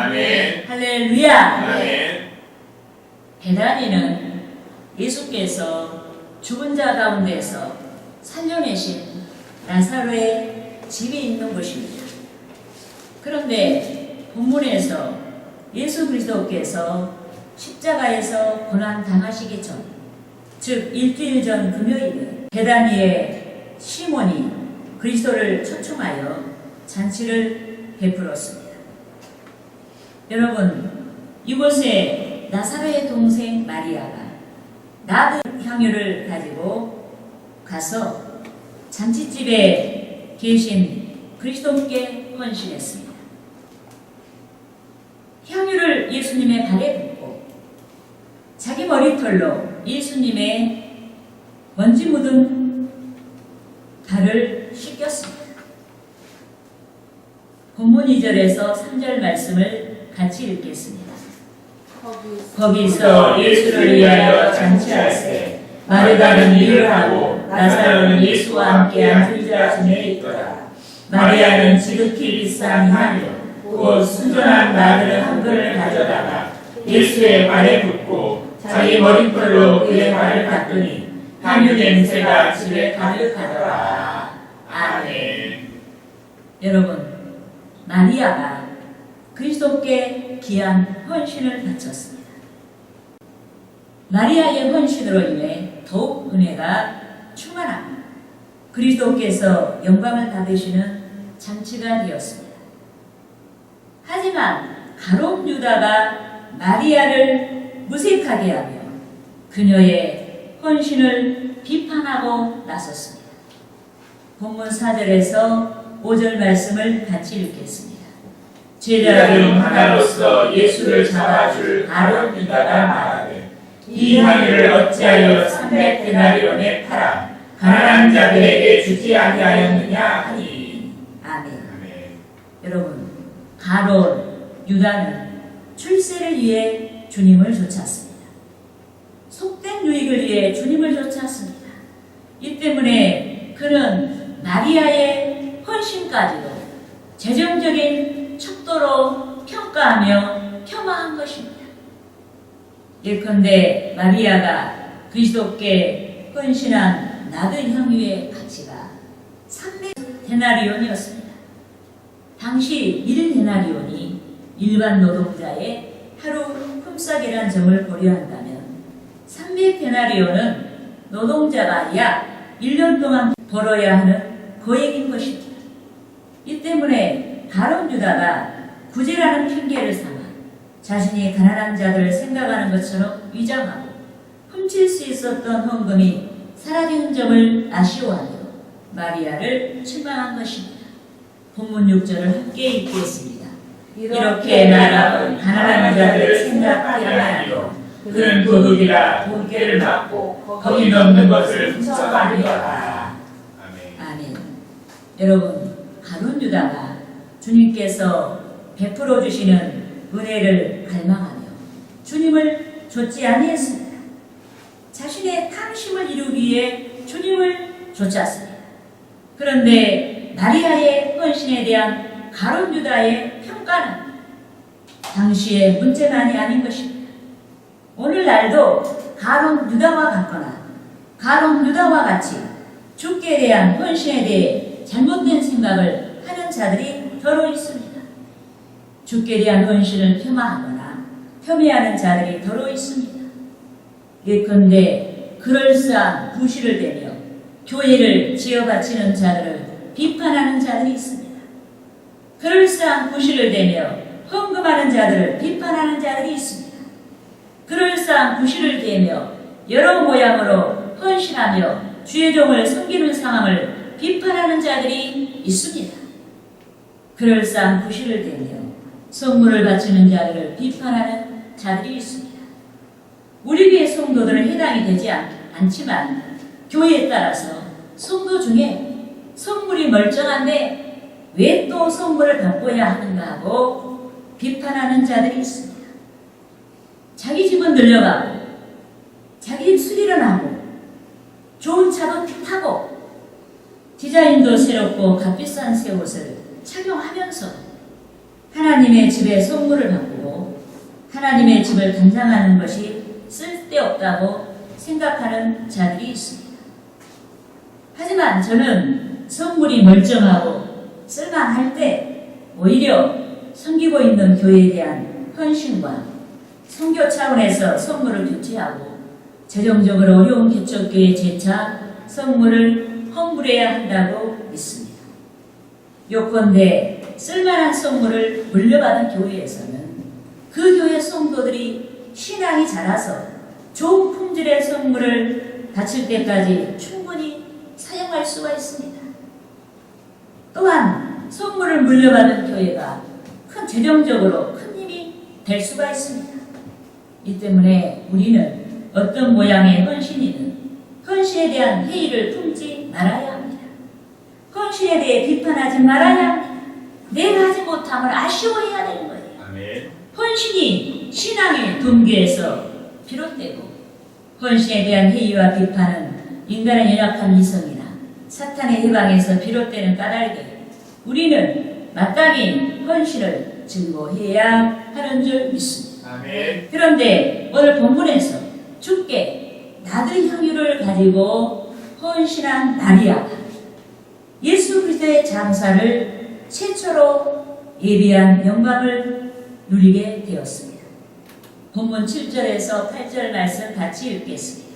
아멘. 할렐루야. 아멘. 베다니는 예수께서 죽은 자 가운데서 살려내신 나사로의 집이 있는 곳입니다. 그런데 본문에서 예수 그리스도께서 십자가에서 고난 당하시기 전, 즉 일주일 전 금요일에 베다니의 시몬이 그리스도를 초청하여 잔치를 베풀었습니다. 여러분, 이곳에 나사로의 동생 마리아가 나드 향유를 가지고 가서 잔치집에 계신 그리스도께 헌신했습니다. 향유를 예수님의 발에 붓고 자기 머리털로 예수님의 먼지 묻은 발을 씻겼습니다. 본문 2절에서 3절 말씀을 같이 읽겠습니다. 거기서 예수를 위하여 잔치할세 마르다는 일을 하고 나사로는 예수와 함께 앉은 자 중에 있더라. 마리아는 지극히 비싼 향유 곧 순전한 나를 한 그릇 가져다가 예수의 발에 붓고 자기 머리털로 그의 발을 닦으니 향유 냄새가 집에 가득하더라. 아멘. 여러분, 마리아가 그리스도께 귀한 헌신을 바쳤습니다. 마리아의 헌신으로 인해 더욱 은혜가 충만합니다. 그리스도께서 영광을 받으시는 잔치가 되었습니다. 하지만 가롯 유다가 마리아를 무색하게 하며 그녀의 헌신을 비판하고 나섰습니다. 본문 4절에서 5절 말씀을 같이 읽겠습니다. 제자 중 하나로서 예수를 잡아줄 가룟 유다가 말하되 이 향유를 어찌하여 삼백 데나리온에 팔아 가난한 자들에게 주지 아니하였느냐 하니 아멘. 아멘. 여러분, 가롯 유다는 출세를 위해 주님을 쫓았습니다. 속된 유익을 위해 주님을 쫓았습니다. 이 때문에 그는 마리아의 헌신까지도 재정적인 척도로 평가하며 폄하한 것입니다. 예컨대 마리아가 그리스도께 헌신한 나드 향유의 가치가 300 데나리온이었습니다. 당시 1데나리온이 일반 노동자의 하루 품삯이란 점을 고려한다면 300데나리온은 노동자가 약 1년 동안 벌어야 하는 거액인 것입니다. 이 때문에 가론 유다가 구제라는 핑계를 삼아 자신이 가난한 자들을 생각하는 것처럼 위장하고 훔칠 수 있었던 헌금이 사라진 점을 아쉬워하며 마리아를 실망한 것입니다. 본문 6절을 함께 읽겠습니다. 이렇게 나라는 가난한 자들을 생각하게 하나요. 그는 도둑이라 돈깨를 맞고 거기 넣는 것을 훔쳐가니라. 아멘. 아멘. 여러분, 가론 유다가 주님께서 베풀어 주시는 은혜를 갈망하며 주님을 좇지 아니했습니다. 자신의 탐심을 이루기 위해 주님을 좇았습니다. 그런데 마리아의 헌신에 대한 가론 유다의 평가는 당시의 문제만이 아닌 것입니다. 오늘날도 가론 유다와 같거나 가론 유다와 같이 주께 대한 헌신에 대해 잘못된 생각을 하는 자들이 더러 있습니다. 주께 대한 헌신을 폄하하거나 폄훼하는 자들이 더러 있습니다. 예컨대 그럴싸한 부시를 대며 교회를 지어바치는 자들을 비판하는 자들이 있습니다. 그럴싸한 부시를 대며 헌금하는 자들을 비판하는 자들이 있습니다. 그럴싸한 부시를 대며 여러 모양으로 헌신하며 주의 종을 섬기는 상황을 비판하는 자들이 있습니다. 그럴싸한 부시를 대며 선물을 바치는 자들을 비판하는 자들이 있습니다. 우리 교회 성도들은 해당이 되지 않, 않지만 교회에 따라서 성도 중에 선물이 멀쩡한데 왜또 선물을 바꿔야 하는가 하고 비판하는 자들이 있습니다. 자기 집은 늘려가고 자기 집 수리를 하고 좋은 차도 타고 디자인도 새롭고 값비싼 새 옷을 착용하면서 하나님의 집에 선물을 바꾸고 하나님의 집을 감당하는 것이 쓸데없다고 생각하는 자들이 있습니다. 하지만 저는 선물이 멀쩡하고 쓸만할 때 오히려 섬기고 있는 교회에 대한 헌신과 선교 차원에서 선물을 교체하고 재정적으로 어려운 개척교회 재차 선물을 헌물해야 한다고. 요컨대 쓸만한 선물을 물려받은 교회에서는 그 교회 성도들이 신앙이 자라서 좋은 품질의 선물을 바칠 때까지 충분히 사용할 수가 있습니다. 또한 선물을 물려받은 교회가 큰 재정적으로 큰 힘이 될 수가 있습니다. 이 때문에 우리는 어떤 모양의 헌신이든 헌신에 대한 회의를 품지 말아야 합니다. 헌신에 대해 비판하지 말아야. 내가 하지 못함을 아쉬워해야 되는 거예요. 아멘. 헌신이 신앙의 동기에서 비롯되고 헌신에 대한 회의와 비판은 인간의 연약한 이성이나 사탄의 해방에서 비롯되는 까닭에 우리는 마땅히 헌신을 증거해야 하는 줄 믿습니다. 아멘. 그런데 오늘 본문에서 주께 나들 향유를 가지고 헌신한 마리아가 예수 그리스도의 장사를 최초로 예비한 영광을 누리게 되었습니다. 본문 7절에서 8절 말씀 같이 읽겠습니다.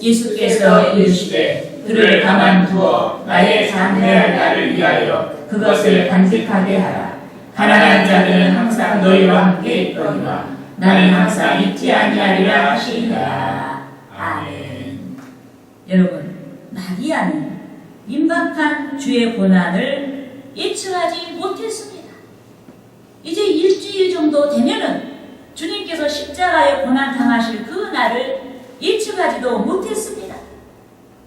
예수께서 이르시되 그를 가만 두어 나의 장례할 날을 위하여 그것을 간직하게 하라. 가난한 자들은 항상 너희와 함께 있거니와 나는 항상 잊지 아니하리라 하시니라. 아멘. 여러분, 마리아는 임박한 주의 고난을 예측하지 못했습니다. 이제 일주일 정도 되면은 주님께서 십자가에 고난 당하실 그 날을 예측하지도 못했습니다.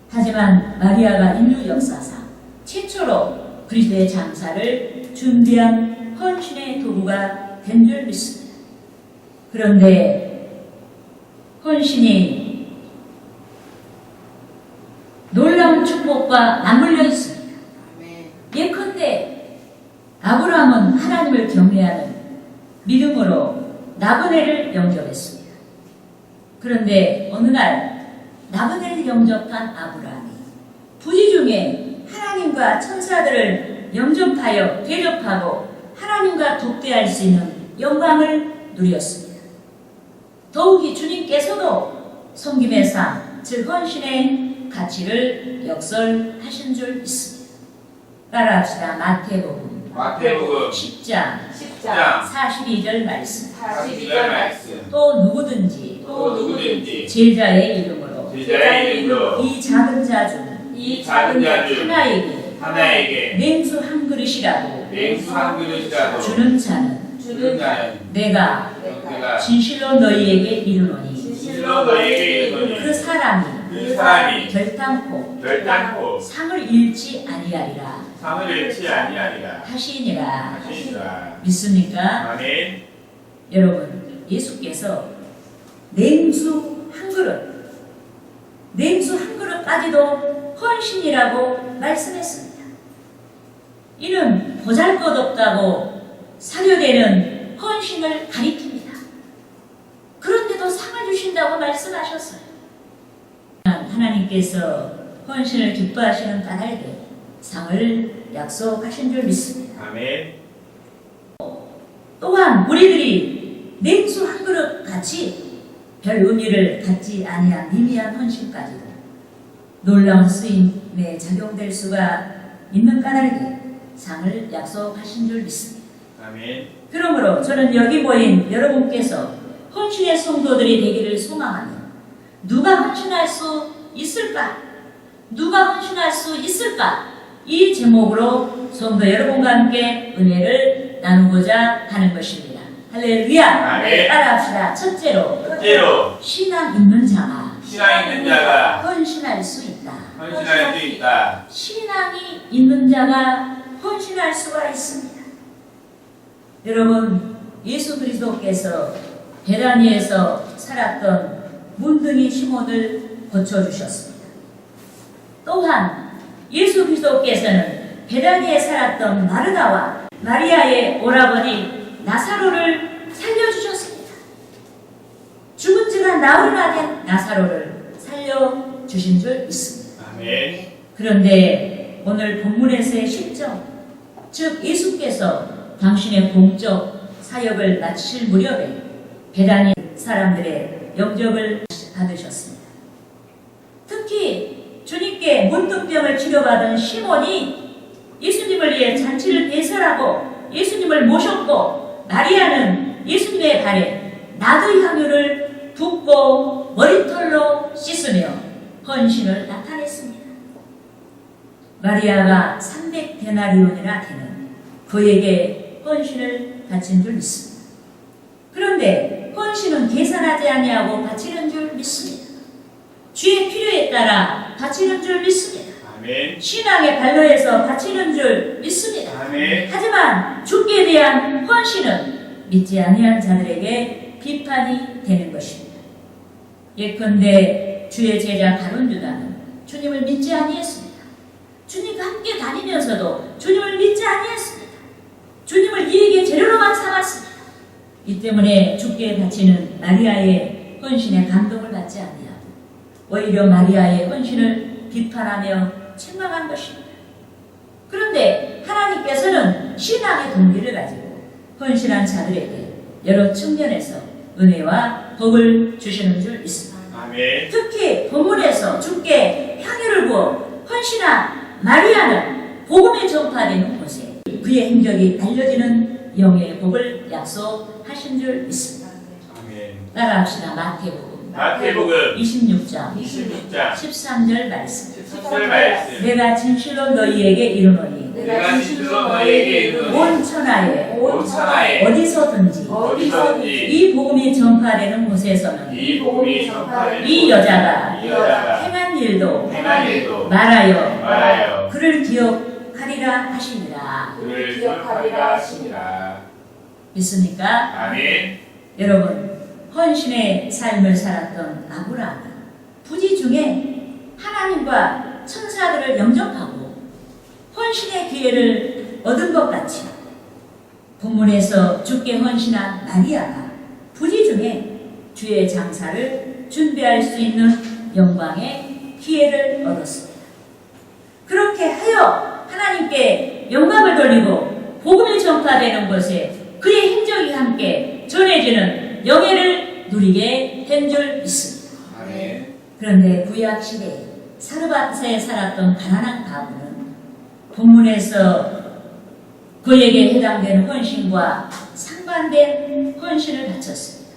하지만 마리아가 인류 역사상 최초로 그리스도의 장사를 준비한 헌신의 도구가 된 줄 믿습니다. 그런데 헌신이 놀라운 축복과 맞물려 있습니다. 예컨대 아브라함은 하나님을 경외하는 믿음으로 나그네를 영접했습니다. 그런데 어느 날 나그네를 영접한 아브라함이 부지 중에 하나님과 천사들을 영접하여 대접하고 하나님과 독대할 수 있는 영광을 누렸습니다. 더욱이 주님께서도 섬김의 삶, 즉 헌신의 가치를 역설하신 줄 믿습니다. 따라 합시다. 마태복음 마태복음 10장 10장 42절 말씀. 42절 말씀. 또 누구든지 또 누구든지 제자의 이름으로 제자의 이름으로 이 작은 자 중 이 작은 자 중 하나에게 하나에게 냉수 한 그릇이라도 냉수 한 그릇이라도 주는 자는 주는 자는 내가 내가 진실로 너희에게 이르노니 진실로 너희에게 이르노니 그 사람이 그 사람이 결단코 결단코 상을 잃지 아니하리라 상을 잃지 아니하리라 하시니라 하시니라 믿습니까? 아멘 여러분 예수께서 냉수 한 그릇 냉수 한 그릇까지도 헌신이라고 말씀했습니다. 이는 보잘것없다고 사료되는 헌신을 가리킵니다. 그런데도 상을 주신다고 말씀하셨어요. 하나님께서 헌신을 기뻐하시는 까닭에 상을 약속하신 줄 믿습니다. 아멘 또한 우리들이 냉수 한 그릇 같이 별 의미를 갖지 아니한 미미한 헌신까지도 놀라운 쓰임에 작용될 수가 있는 까닭에 상을 약속하신 줄 믿습니다. 아멘 그러므로 저는 여기 모인 여러분께서 헌신의 성도들이 되기를 소망하며 누가 헌신할 수 있을까? 누가 헌신할 수 있을까? 이 제목으로 성도 여러분과 함께 은혜를 나누고자 하는 것입니다. 할렐루야! 아멘. 따라합시다. 첫째로 첫째로 신앙 있는 자가 신앙 있는 자가 헌신할 수 있다. 헌신할 수 있다 신앙이 있는 자가 헌신할 수가 있습니다. 여러분, 예수 그리스도께서 베다니에서 살았던 문둥이 시몬을 고쳐주셨습니다. 또한 예수 그리스도께서는 베다니에 살았던 마르다와 마리아의 오라버니 나사로를 살려주셨습니다. 죽은 지가 나흘이나 된 나사로를 살려주신 줄 믿습니다. 아멘. 그런데 오늘 본문에서의 시점, 즉 예수께서 당신의 공적 사역을 마칠 무렵에 배단인 사람들의 영접을 받으셨습니다. 특히 주님께 문둥병을 치료받은 시몬이 예수님을 위해 잔치를 배설하고 예수님을 모셨고 마리아는 예수님의 발에 나드 향유를 붓고 머리털로 씻으며 헌신을 나타냈습니다. 마리아가 300데나리온이나 되는 그에게 헌신을 바친 줄 믿습니다. 그런데 헌신은 계산하지 아니하고 바치는 줄 믿습니다. 주의 필요에 따라 바치는 줄 믿습니다. 아멘. 신앙의 발로에서 바치는 줄 믿습니다. 아멘. 하지만 죽게 대한 헌신은 믿지 아니한 자들에게 비판이 되는 것입니다. 예컨대 주의 제자 가론 유다는 주님을 믿지 아니했습니다. 주님과 함께 다니면서도 주님을 믿지 아니했습니다. 주님을 이에게 재료로만 삼았습니다. 이 때문에 죽게 바치는 마리아의 헌신에 감동을 받지 아니하고 오히려 마리아의 헌신을 비판하며 책망한 것입니다. 그런데 하나님께서는 신앙의 동기를 가지고 헌신한 자들에게 여러 측면에서 은혜와 복을 주시는 줄 믿습니다. 아멘. 특히 본문에서 주께 향유를 부어 헌신한 마리아는 복음이 전파되는 곳에 그의 행적이 알려지는 영의 복을 약속하신 줄 믿습니다. 아멘. 따라합시다. 마태복음 마태복음 26장 26장 13절 말씀 10절 말씀. 내가 진실로 너희에게 이르노니 내가 진실로 너희에게 이르노니 온 천하에 온 천하에 어디서든지 어디서든지 이 복음이 전파되는 곳에서는 이 복음이 전파되는 이 여자가 이 여자가 행한 일도 행한 일도 말하여 말하여 그를 기억하리라 하시니라 그를 기억하리라 하시니라. 믿습니까? 아멘. 여러분 헌신의 삶을 살았던 아브라함은 부지 중에 하나님과 천사들을 영접하고 헌신의 기회를 얻은 것 같이 본문에서 주께 헌신한 마리아가 부지 중에 주의 장사를 준비할 수 있는 영광의 기회를 얻었습니다. 그렇게 하여 하나님께 영광을 돌리고 복음이 전파되는 곳에 그의 행적이 함께 전해지는 영예를 누리게 된 줄 믿습니다. 그런데 구약 시대에 사르밧에 살았던 가난한 가부는 본문에서 그에게 해당되는 헌신과 상반된 헌신을 바쳤습니다.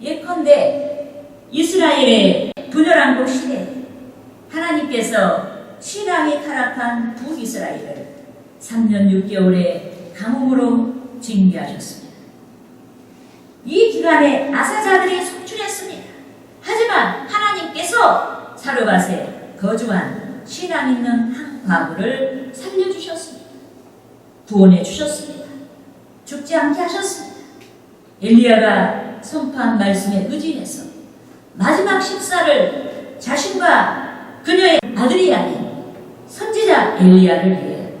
예컨대 이스라엘의 분열왕국 시대에 하나님께서 신앙이 타락한 북이스라엘을 3년 6개월의 가뭄으로 징계하셨습니다. 이 기간에 아사자들이 속출했습니다. 하지만 하나님께서 사르밧에 거주한 신앙 있는 한 과부를 살려주셨습니다. 구원해 주셨습니다. 죽지 않게 하셨습니다. 엘리야가 선포한 말씀에 의지해서 마지막 식사를 자신과 그녀의 아들이 아닌 선지자 엘리야를 위해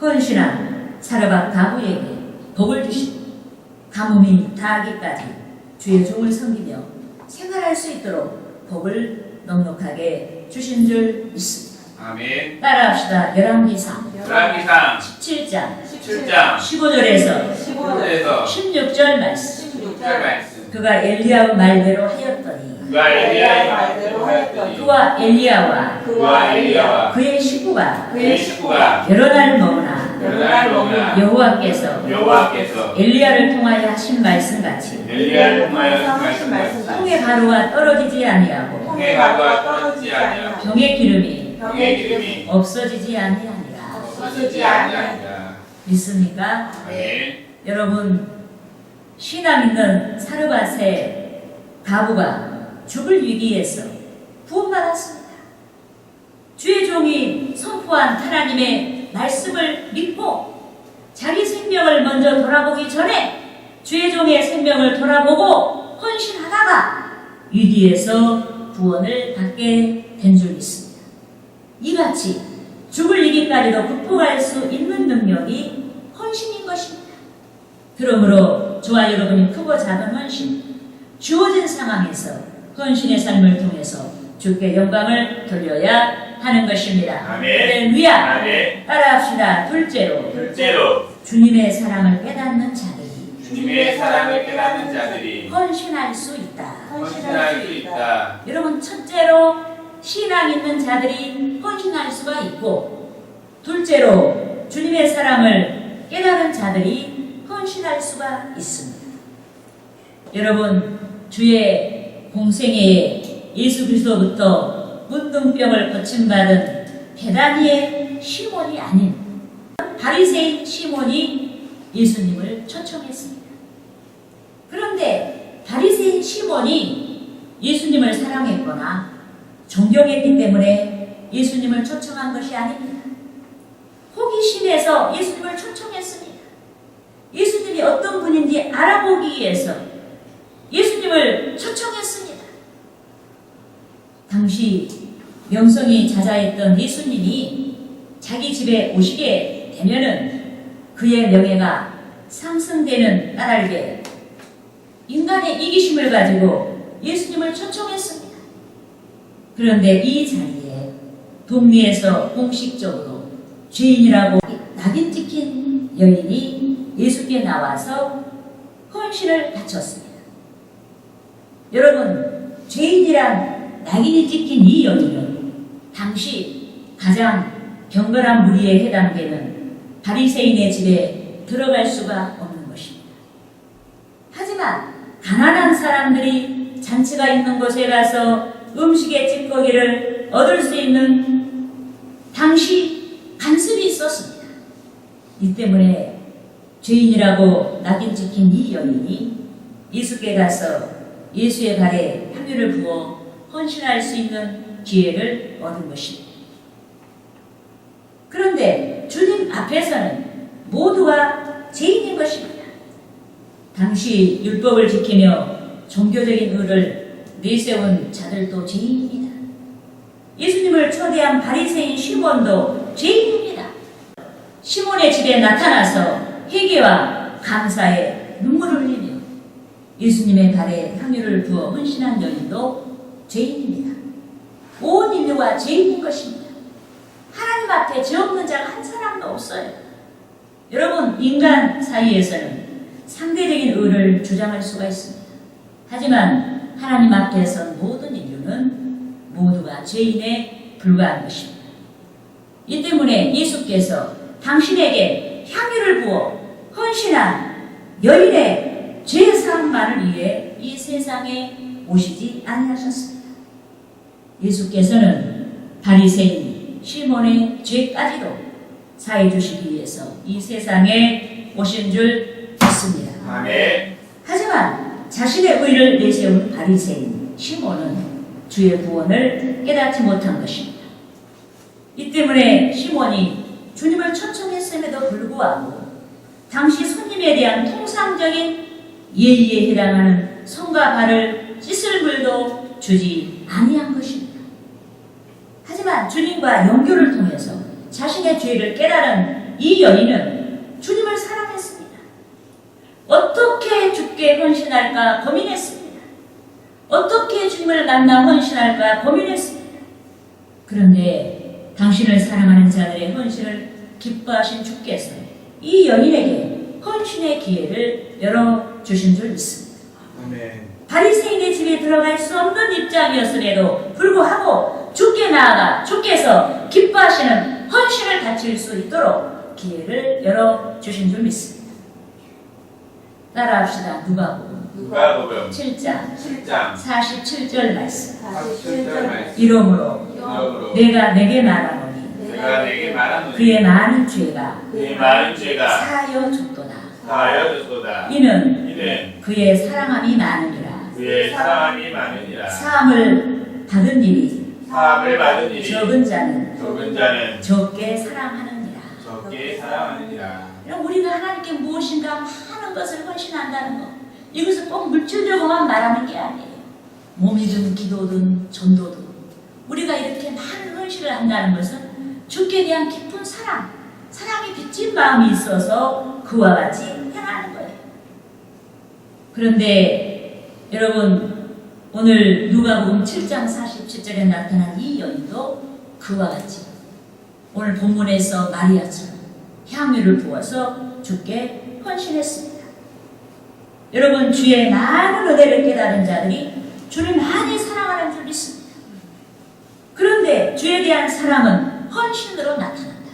헌신한 사르밧 가부에게 복을 주시고 가뭄이 다하기까지 주의 종을 섬기며 생활할 수 있도록 복을 넉넉하게 주신 줄 믿습니다. 아멘. 따라합시다. 열왕기상 불안기상 17장 17장 15절에서 15절에서 16절 말씀 16절 말씀. 그가 엘리야의 말대로 하였더니 그가 엘리야의 말대로 하였더니 그와 엘리야와 그와 엘리야와 그의 식구가 그의 식구가 여러 날 먹으나 날 여호와께서 여호와께서 엘리야를 통하여 하신 말씀 같이 엘리야를 통하여 하신 말씀 통의 가루가 떨어지지 아니하고 통의 가루가 떨어지지 아니하고 병의 기름이 병의 기름이 없어지지 아니하니라 없어지지 아니하니라. 믿습니까? 아멘. 여러분 신앙 있는 사르밧의 가부가 죽을 위기에서 구원받았습니다. 주의 종이 선포한 하나님의 말씀을 믿고 자기 생명을 먼저 돌아보기 전에 주의 종의 생명을 돌아보고 헌신하다가 위기에서 구원을 받게 된 줄 믿습니다. 이같이 죽을 위기까지도 극복할 수 있는 능력이 헌신이 그러므로 저와 여러분이 크고 작은 헌신, 주어진 상황에서 헌신의 삶을 통해서 주께 영광을 돌려야 하는 것입니다. 아멘. 할렐루야. 아멘. 따라합시다. 둘째로 둘째로 주님의 사랑을 깨닫는 자들이 주님의 사랑을 깨닫는 자들이 헌신할 수 있다. 헌신할 수 있다. 여러분 첫째로 신앙 있는 자들이 헌신할 수가 있고 둘째로 주님의 사랑을 깨달은 자들이 헌신할 수가 있습니다. 여러분 주의 공생애에 예수 그리스도부터 문둥병을 고침받은 대단히의 시몬이 아닌 바리새인 시몬이 예수님을 초청했습니다. 그런데 바리새인 시몬이 예수님을 사랑했거나 존경했기 때문에 예수님을 초청한 것이 아닙니다. 호기심에서 예수님을 초청했습니다. 예수님이 어떤 분인지 알아보기 위해서 예수님을 초청했습니다. 당시 명성이 자자했던 예수님이 자기 집에 오시게 되면은 그의 명예가 상승되는 까닭에 인간의 이기심을 가지고 예수님을 초청했습니다. 그런데 이 자리에 동리에서 공식적으로 죄인이라고 낙인 찍힌 여인이 예수께 나와서 헌신을 바쳤습니다. 여러분, 죄인이란 낙인이 찍힌 이 여인은 당시 가장 경건한 무리에 해당되는 바리새인의 집에 들어갈 수가 없는 것입니다. 하지만 가난한 사람들이 잔치가 있는 곳에 가서 음식의 찌꺼기를 얻을 수 있는 당시 간섭이 있었습니다. 이 때문에 죄인이라고 낙인 찍힌 이 여인이 예수께 가서 예수의 발에 향유를 부어 헌신할 수 있는 기회를 얻은 것입니다. 그런데 주님 앞에서는 모두가 죄인인 것입니다. 당시 율법을 지키며 종교적인 의를 내세운 자들도 죄인입니다. 예수님을 초대한 바리새인 시몬도 죄인입니다. 시몬의 집에 나타나서 회개와 감사에 눈물을 흘리며 예수님의 발에 향유를 부어 헌신한 여인도 죄인입니다. 온 인류가 죄인인 것입니다. 하나님 앞에 죄 없는 자가 한 사람도 없어요. 여러분, 인간 사이에서는 상대적인 의를 주장할 수가 있습니다. 하지만 하나님 앞에선 모든 인류는 모두가 죄인에 불과한 것입니다. 이 때문에 예수께서 당신에게 향유를 부어 헌신한 여인의 죄 사함만을 위해 이 세상에 오시지 아니하셨습니다. 예수께서는 바리새인 시몬의 죄까지도 사해 주시기 위해서 이 세상에 오신 줄 믿습니다. 아멘. 하지만 자신의 의를 내세운 바리새인 시몬은 주의 구원을 깨닫지 못한 것입니다. 이 때문에 시몬이 주님을 초청했음에도 불구하고 당시 손님에 대한 통상적인 예의에 해당하는 손과 발을 씻을 물도 주지 아니한 것입니다. 하지만 주님과 연교를 통해서 자신의 죄를 깨달은 이 여인은 주님을 사랑했습니다. 어떻게 죽게 헌신할까 고민했습니다. 어떻게 주님을 만나 헌신할까 고민했습니다. 그런데 당신을 사랑하는 자들의 헌신을 기뻐하신 주께서 이 여인에게 헌신의 기회를 열어주신 줄 믿습니다. 아멘. 바리새인의 집에 들어갈 수 없는 입장이었음에도 불구하고 주께 나아가 주께서 기뻐하시는 헌신을 바칠 수 있도록 기회를 열어주신 줄 믿습니다. 따라합시다. 누가복음 누가복음 7장 7장 47절 말씀. 47절 말씀. 이러므로 이러므로 내가 내게 말하노니 내가 내게 말하노니 그의 많은 죄가 그의 많은 죄가 사하여 줬도다. 다하여졌도다. 이는 이는 그의 사랑함이 많으니라. 그의 사랑함이 많으니라. 사함을 받은 일이 사함을 받은 일이 적은 자는 적은 자는 적게 사랑하느니라. 적게 사랑하느니라. 그럼 우리가 하나님께 무엇인가 많은 것을 헌신한다는 것. 이것을 꼭 물질적으로만 말하는 게 아니에요. 몸이든 기도든 전도든 우리가 이렇게 많은 헌신을 한다는 것은 주께 대한 깊은 사랑, 사랑이 빚진 마음이 있어서 그와 같이 행하는 거예요. 그런데 여러분 오늘 누가복음 7장 47절에 나타난 이 여인도 그와 같이 오늘 본문에서 마리아처럼 향유를 부어서 주께 헌신했습니다. 여러분 주의 많은 은혜를 깨달은 자들이 주를 많이 사랑하는 줄 믿습니다. 그런데 주에 대한 사랑은 헌신으로 나타난다.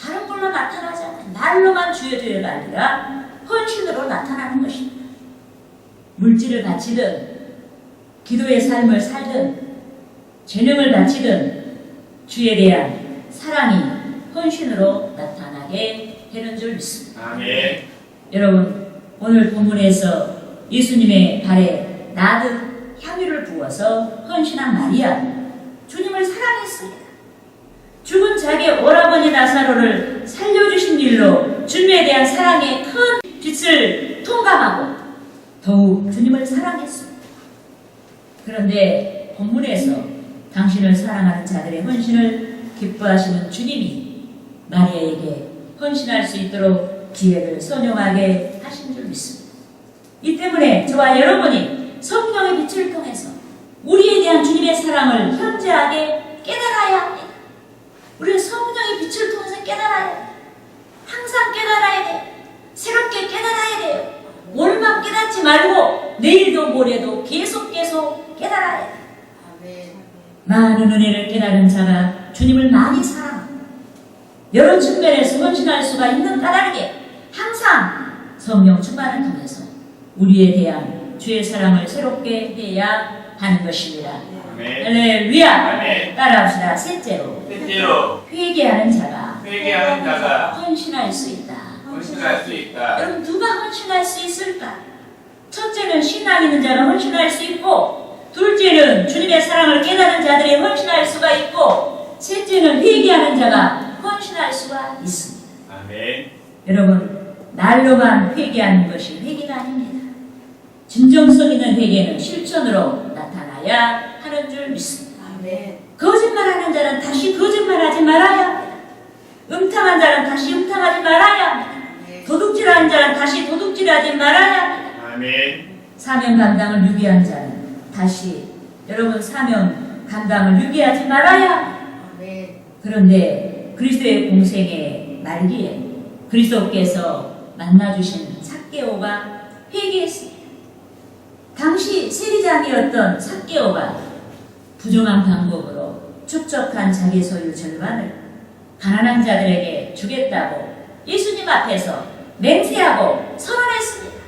다른 걸로 나타나지 않아. 날로만 주의 주의가 아니라 헌신으로 나타나는 것입니다. 물질을 바치든 기도의 삶을 살든 재능을 바치든 주에 대한 사랑이 헌신으로 나타나게 되는 줄 믿습니다. 아멘. 여러분 오늘 본문에서 예수님의 발에 나듯 향유를 부어서 헌신한 마리아 주님을 사랑했습니다. 죽은 자기 오라버니 나사로를 살려주신 일로 주님에 대한 사랑의 큰 빛을 통감하고 더욱 주님을 사랑했습니다. 그런데 본문에서 당신을 사랑하는 자들의 헌신을 기뻐하시는 주님이 마리아에게 헌신할 수 있도록 기회를 선용하게 하신 줄 믿습니다. 이 때문에 저와 여러분이 성령의 빛을 통해서 우리에 대한 주님의 사랑을 현저하게 깨달아야 합니다. 우리는 성령의 빛을 통해서 깨달아야 해요. 항상 깨달아야 돼요. 새롭게 깨달아야 돼요. 오늘만 깨닫지 말고 내일도 모레도 계속 계속 깨달아야 돼요. 많은 은혜를 깨달은 자가 주님을 많이 사랑합니다. 여러 측면에서 헌신할 수가 있는 까닭에 항상 성령 충만을 통해서 우리에 대한 주의 사랑을 새롭게 해야 하는 것입니다. 할렐루야! 아멘. 따라합시다. 셋째로 셋째로 회개하는 자가 회개하는 자가 헌신할 수 있다. 헌신할 수 있다. 여러분 누가 헌신할 수 있을까? 첫째는 신앙 있는 자가 헌신할 수 있고 둘째는 주님의 사랑을 깨닫는 자들이 헌신할 수가 있고 셋째는 회개하는 자가 헌신할 수가 있습니다. 아멘. 여러분 날로만 회개하는 것이 회개가 아닙니다. 진정성 있는 회개는 실천으로 나타나야 하는 줄 믿습니다. 거짓말하는 자는 다시 거짓말하지 말아야 합니다. 도둑질하지 말아야. 아멘. 사명 감당을 유기한 자는 다시 여러분 사명 감당을 유기하지 말아야. 그런데 그리스도의 공생의 말기에 그리스도께서 만나주신 삭개오가 회개했습니다. 당시 세리장이었던 삭개오가 부정한 방법으로 축적한 자기 소유 절반을 가난한 자들에게 주겠다고 예수님 앞에서 맹세하고 선언했습니다.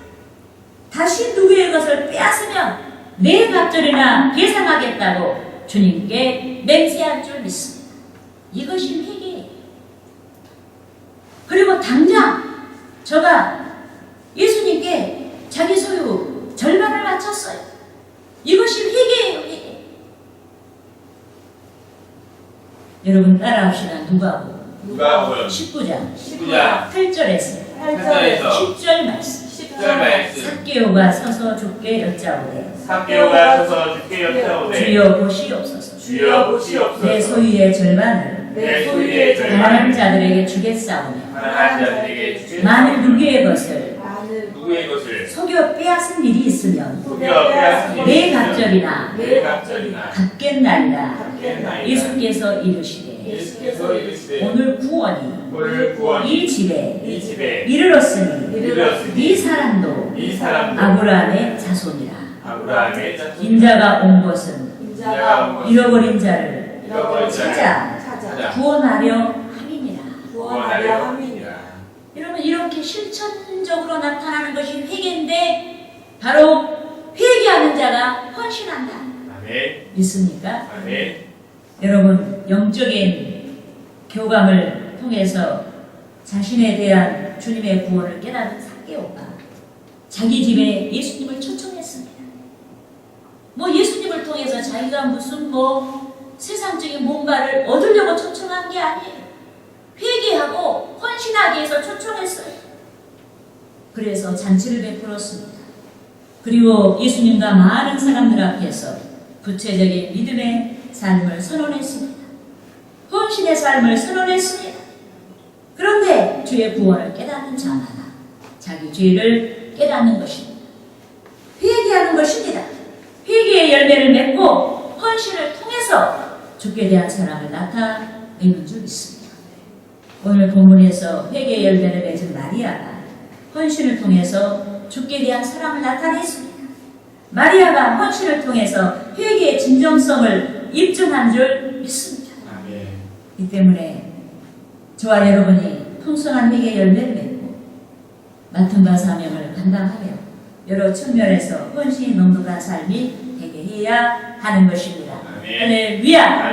다시 누구의 것을 빼앗으면 내 갑절이나 계상하겠다고 주님께 맹세한 줄 믿습니다. 이것이 회개예요. 그리고 당장 저가 예수님께 자기 소유 절반을 바쳤어요. 이것이 회개예요, 회개. 여러분 따라합시다. 누가복음 누가복음 19장 19장 8절에서 8절에서 10절 말씀. 10절 말씀. 삭개오가 서서 죽게 여짜오되 삭개오가 서서 죽게 여짜오되 주여 보시옵소서. 주여 보시옵소서. 내 소유의 절반을 내 소유의 가난한 절반을 자들에게 주겠사오며 가난한 자들에게 주겠 만일 누구의 것을 누구의 것을 속여 빼앗은 일이 있으면 속여 빼앗은 내 일이 갑절이나 내 갑절이나. 갚겠나이다. 예수께서 이르시되 예수께서 이르시되 오늘 구원이 오늘 구원이 이 집에 이 집에 이르렀으니 이르렀으니 이 사람도 이 사람도 아브라함의 자손이라. 아브라함의 자손 인자가 온 것은 인자가 온 것은 잃어버린 자를 잃어버린 자를 찾아 찾아 구원하려 함이니라. 구원하려 함이니라. 여러분 이렇게 실천적으로 나타나는 것이 회개인데 바로 회개하는 자가 헌신한다. 아멘. 믿습니까? 아멘. 여러분 영적인 교감을 통해서 자신에 대한 주님의 구원을 깨달은 삭개오가 자기 집에 예수님을 초청했습니다. 뭐 예수님을 통해서 자기가 무슨 뭐 세상적인 뭔가를 얻으려고 초청한 게 아니에요. 회개하고 헌신하기 위해서 초청했어요. 그래서 잔치를 베풀었습니다. 그리고 예수님과 많은 사람들 앞에서 구체적인 믿음의 삶을 선언했습니다. 헌신의 삶을 선언했습니다. 그런데 주의 구원을 깨닫는 자마다 자기 죄를 깨닫는 것입니다. 나타나는 것입니다. 회개의 열매를 맺고 헌신을 통해서 주께 대한 사랑을 나타내는 줄 믿습니다. 오늘 본문에서 회개의 열매를 맺은 마리아가 헌신을 통해서 주께 대한 사랑을 나타냈습니다. 마리아가 헌신을 통해서 회개의 진정성을 입증한 줄 믿습니다. 아멘. 이 때문에 저와 여러분이 풍성한 회개 열매를 맺고 맡은 바 사명을 감당하며 여러 측면에서 헌신이 넉넉한 삶이 되게 해야 하는 것입니다. 할렐루야!